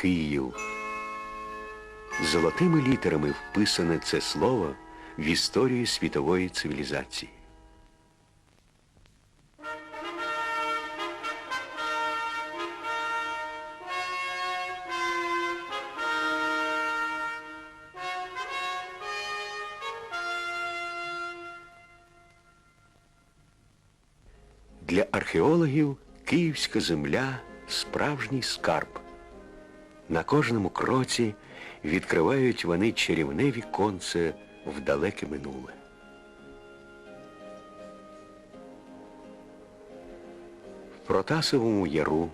Київ. Золотими літерами вписане це слово в історію світової цивілізації. Для археологів київська земля справжній скарб. На кожному кроці відкривають вони чарівне віконце в далеке минуле. В Протасовому яру,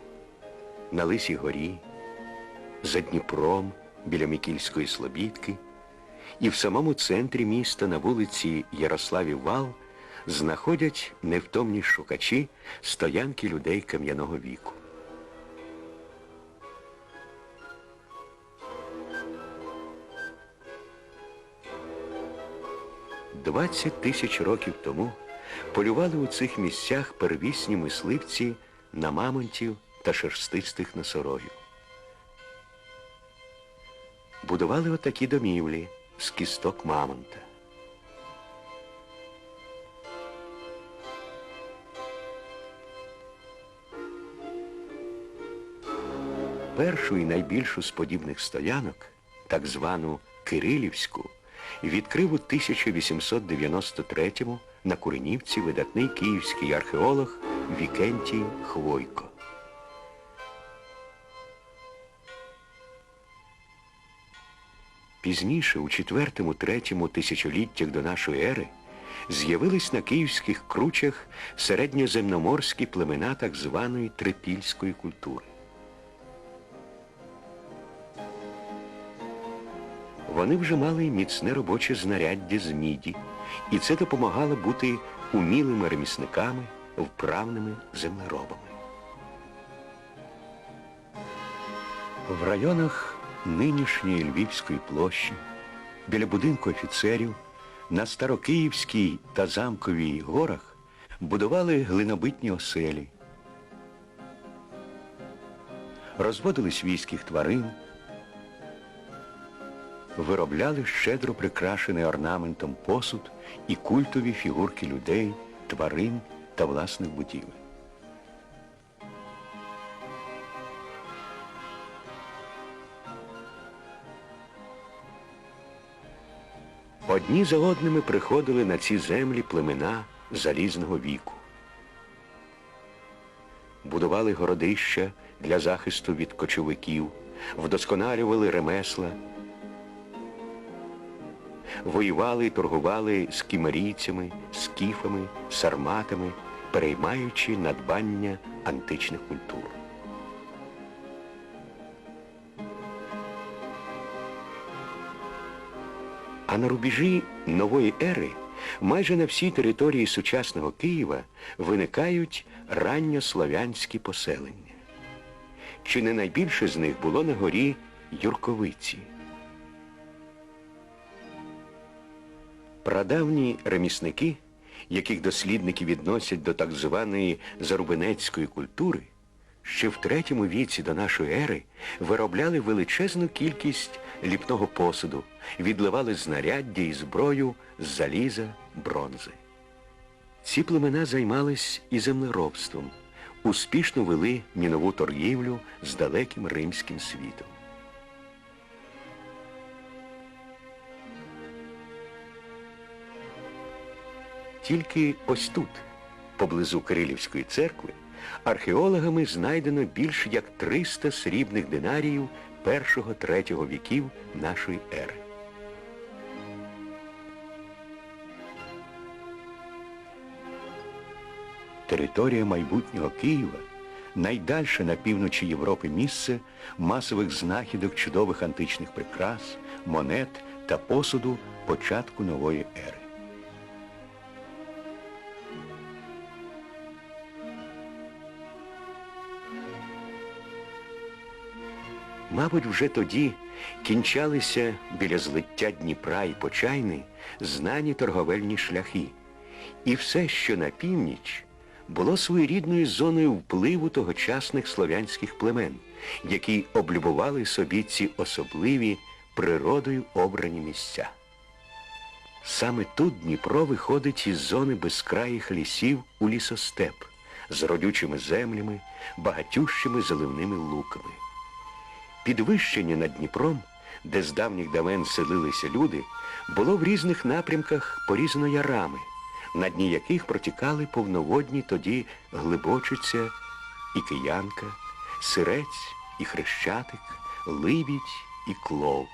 на Лисій горі, за Дніпром біля Мікільської Слобідки і в самому центрі міста на вулиці Ярославі Вал знаходять невтомні шукачі стоянки людей кам'яного віку. Двадцять тисяч років тому полювали у цих місцях первісні мисливці на мамонтів та шерстистих носорогів. Будували отакі домівлі з кісток мамонта. Першу і найбільшу з подібних стоянок, так звану Кирилівську, відкрив у 1893-му на Куренівці видатний київський археолог Вікентій Хвойко. Пізніше, у четвертому-третьому тисячоліттях до нашої ери, з'явились на київських кручах середньоземноморські племена так званої трипільської культури. Вони вже мали міцне робоче знаряддя з міді, і це допомагало бути умілими ремісниками, вправними землеробами. В районах нинішньої Львівської площі, біля будинку офіцерів, на Старокиївській та Замковій горах будували глинобитні оселі, розводили свійських тварин, виробляли щедро прикрашений орнаментом посуд і культові фігурки людей, тварин та власних будівель. Одні за одними приходили на ці землі племена залізного віку. Будували городища для захисту від кочовиків, вдосконалювали ремесла, воювали і торгували з кімерійцями, скіфами, сарматами, переймаючи надбання античних культур. А на рубежі нової ери майже на всій території сучасного Києва виникають ранньослов'янські поселення. Чи не найбільше з них було на горі Юрковиці? Прадавні ремісники, яких дослідники відносять до так званої зарубинецької культури, ще в третьому віці до нашої ери виробляли величезну кількість ліпного посуду, відливали знаряддя і зброю з заліза, бронзи. Ці племена займались і землеробством, успішно вели мінову торгівлю з далеким римським світом. Тільки ось тут, поблизу Кирилівської церкви, археологами знайдено більш як 300 срібних динаріїв першого-третього віків нашої ери. Територія майбутнього Києва найдальше на півночі Європи місце масових знахідок чудових античних прикрас, монет та посуду початку нової ери. Мабуть, вже тоді кінчалися біля злиття Дніпра і Почайни знані торговельні шляхи. І все, що на північ, було своєрідною зоною впливу тогочасних слов'янських племен, які облюбували собі ці особливі природою обрані місця. Саме тут Дніпро виходить із зони безкраїх лісів у лісостеп з родючими землями, багатющими заливними луками. Підвищення над Дніпром, де з давніх давен селилися люди, було в різних напрямках порізано ярами, на дні яких протікали повноводні тоді Глибочиця і Киянка, Сирець і Хрещатик, Либідь і Клов.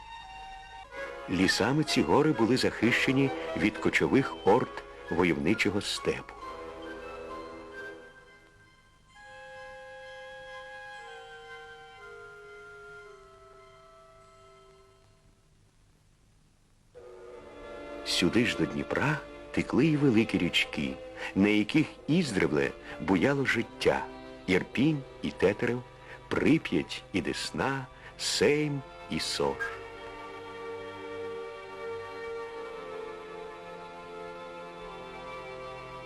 Лісами ці гори були захищені від кочових орд войовничого степу. Сюди ж до Дніпра текли й великі річки, на яких іздревле буяло життя Ірпінь і Тетерев, Прип'ять і Десна, Сейм і Сош.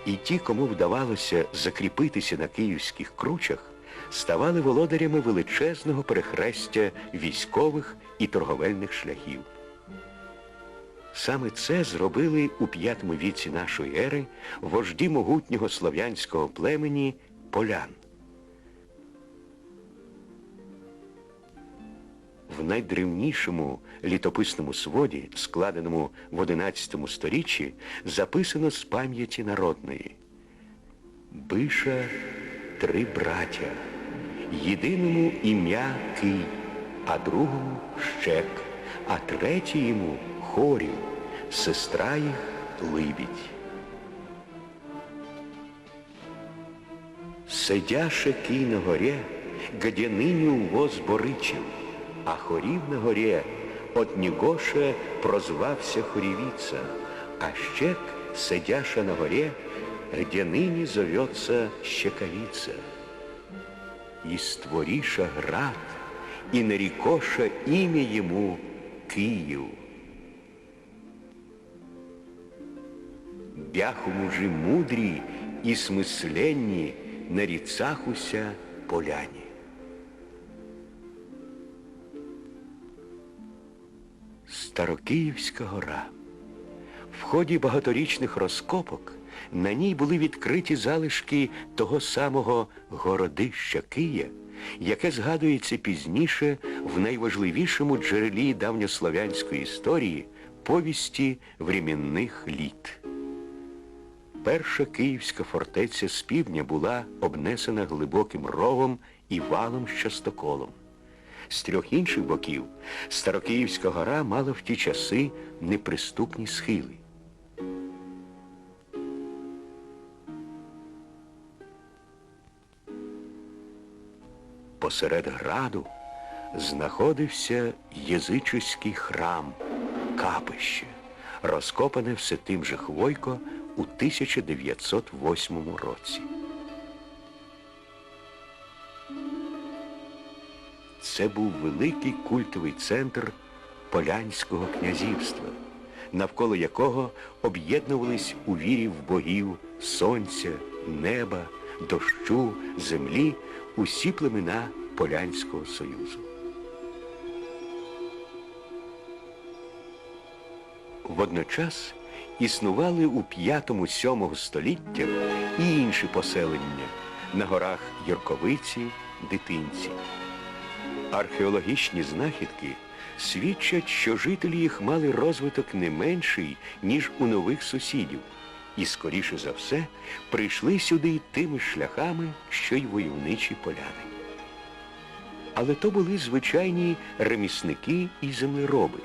І ті, кому вдавалося закріпитися на київських кручах, ставали володарями величезного перехрестя військових і торговельних шляхів. Саме це зробили у п'ятому віці нашої ери вожді могутнього слов'янського племені полян. В найдревнішому літописному своді, складеному в XI сторіччі, записано з пам'яті народної. Биша три браття, єдиному ім'я Кий, а другому щек, а третій йому хорів, сестра їх Либідь. Сидяше кий на горі, где ныне увоз боричів, а хорів на горі от Нігоше прозвався Хорівіца, а щек, сидяша на горі, где ныне зовется Щекавица. И створиша град, и нарекоша имя ему Київ. Бяху мужи мудрі і смисленні наріцахуся поляні. Старокиївська гора. В ході багаторічних розкопок на ній були відкриті залишки того самого городища Кия, яке згадується пізніше в найважливішому джерелі давньослов'янської історії повісті времінних літ. Перша київська фортеця з півдня була обнесена глибоким ровом і валом з частоколом. З трьох інших боків Старокиївська гора мала в ті часи неприступні схили. Посеред граду знаходився єзичуський храм, капище, розкопане все тим же Хвойко у 1908 році. Це був великий культовий центр Полянського князівства, навколо якого об'єднувались у вірі в богів сонця, неба, дощу, землі усі племена Полянського Союзу. Водночас існували у 5-7 століттях і інші поселення на горах Юрковиці, Дитинці. Археологічні знахідки свідчать, що жителі їх мали розвиток не менший, ніж у нових сусідів, і, скоріше за все, прийшли сюди тими шляхами, що й войовничі поляни. Але то були звичайні ремісники і землероби.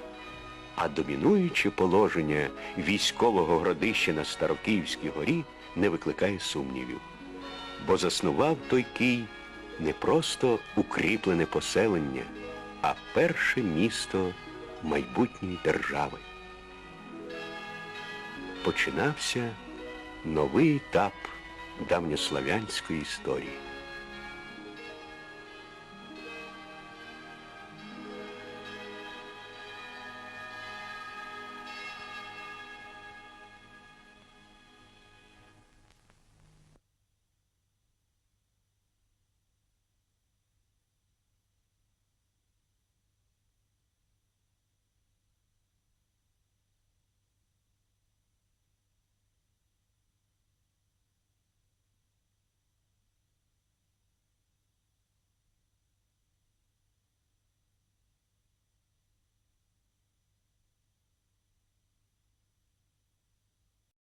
А домінуюче положення військового градища на Старокиївській горі не викликає сумнівів. Бо заснував той Кий не просто укріплене поселення, а перше місто майбутньої держави. Починався новий етап давньославянської історії.